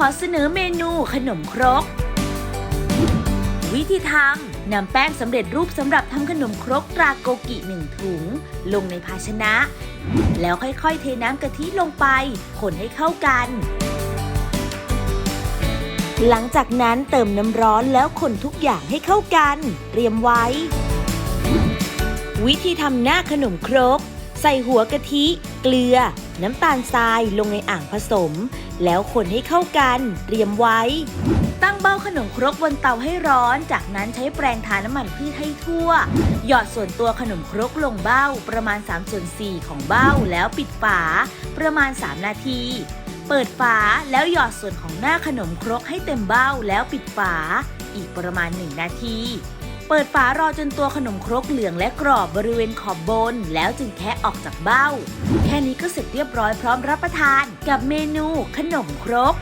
ขอเสนอเมนูขนมครก วิธีทำนำแป้งสำเร็จรูปสำหรับทำขนมครกตราโกกิหนึ่งถุง ลงในภาชนะ แล้วค่อยๆ เทน้ำกะทิลงไป คนให้เข้ากัน หลังจากนั้นเติมน้ำร้อนแล้วคนทุกอย่างให้เข้ากัน เตรียมไว้ วิธีทำหน้าขนมครก ส่หัวกะทิ เกลือ น้ำตาลทรายลงในอ่างผสม แล้วคนให้เข้ากันเตรียมไว้ ตั้งเบ้าขนมครกบนเตาให้ร้อน จากนั้นใช้แปรงทาน้ำมันพืชให้ทั่ว หยอดส่วนตัวขนมครกลงเบ้าประมาณ3ส่วน4ของเบ้าแล้วปิดฝา ประมาณ 3 นาที เปิดฝาแล้วหยอดส่วนของหน้าขนมครกให้เต็มเบ้าแล้วปิดฝา อีกประมาณ 1 นาที เปิดฝารอจนตัวขนมครกเหลืองและกรอบบริเวณขอบบน แล้วจึงแคะออกจากเบ้า แค่นี้ก็เสร็จเรียบร้อยพร้อมรับประทาน กับเมนูขนมครก